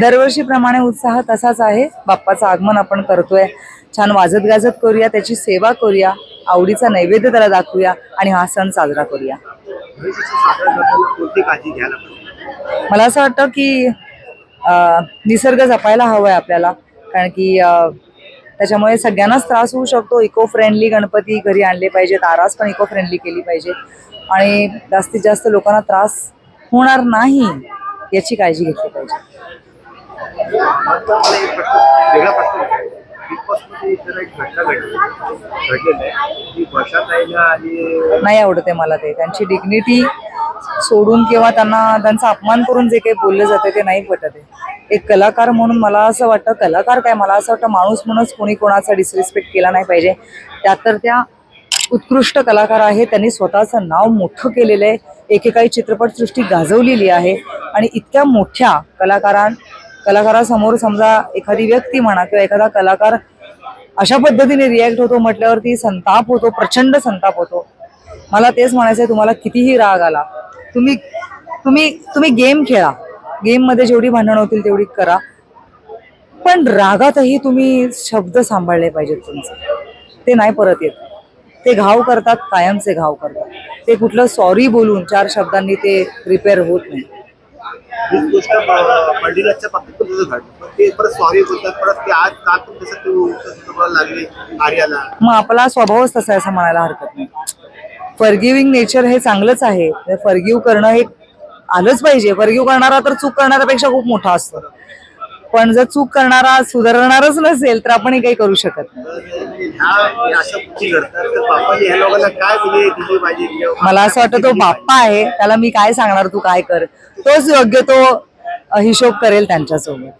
दरवर्षीप्रमाणे उत्साह तसाच आहे. बाप्पाचं आगमन आपण करतोय. छान वाजत गाजत करूया. त्याची सेवा करूया. आवडीचा नैवेद्य त्याला दाखवूया आणि हा सण साजरा करूया. मला असं वाटतं की निसर्ग जपायला हवाय आपल्याला. कारण की त्याच्यामुळे सगळ्यांनाच त्रास होऊ शकतो. इको फ्रेंडली गणपती घरी आणले पाहिजेत आरास पण इको फ्रेंडली केली पाहिजे. आणि जास्तीत जास्त लोकांना त्रास होणार नाही. याची काळजी घेतली पाहिजे. वेगळा प्रश्न आहे. आहे नाही आवडत आहे मला ते. त्यांची डिग्निटी सोडून किंवा त्यांना त्यांचा अपमान करून जे काही बोललं जातं ते नाही पटत आहे. एक कलाकार म्हणून मला असं वाटतं कलाकार काय? मला असं वाटतं माणूस म्हणूनच कोणी कोणाचा डिसरिस्पेक्ट केला नाही पाहिजे. त्यात तर त्या उत्कृष्ट कलाकार आहेत त्यांनी स्वतःचं नाव मोठं केलेलं आहे. एकेकाळी चित्रपटसृष्टी गाजवलेली आहे. आणि इतक्या मोठ्या कलाकारां कलाकारासमोर समजा एखादी व्यक्ती म्हणा किंवा एखादा कलाकार अशा पद्धतीने रिॲक्ट होतो म्हटल्यावरती संताप होतो प्रचंड संताप होतो. मला तेच म्हणायचं आहे तुम्हाला कितीही राग आला तुम्ही तुम्ही तुम्ही गेम खेळा. गेममध्ये जेवढी भांडणं होतील तेवढी करा. पण रागातही तुम्ही शब्द सांभाळले पाहिजेत तुमचे. ते नाही परत येत. ते घाव करतात कायमचे घाव करतात. ते कुठलं सॉरी बोलून चार शब्दांनी ते रिपेअर होत नाही. ही गोष्ट मंडिलाच्या बाबतीत तुझं घडलं ते परत सॉरी बोलतात परत ते आज का पण तसं ते तसं तुम्हाला लागले आर्याला? मग आपला स्वभावच तसा आहे असं म्हणायला हरकत नाही. फॉरगिव्हिंग नेचर हे चांगलंच आहे. फॉरगिव्ह करणं हे आलंच पाहिजे. फॉरगिव्ह करणारा तर चूक करणाऱ्यापेक्षा खूप मोठा असतो. पण जर चूक करणारा सुधारणारच नसेल तर आपण काही करू शकत मला असं वाटतं तो बाप्पा आहे त्याला मी काय सांगणार तू काय कर? तोच योग्य तो हिशोब करेल त्यांच्यासोबत.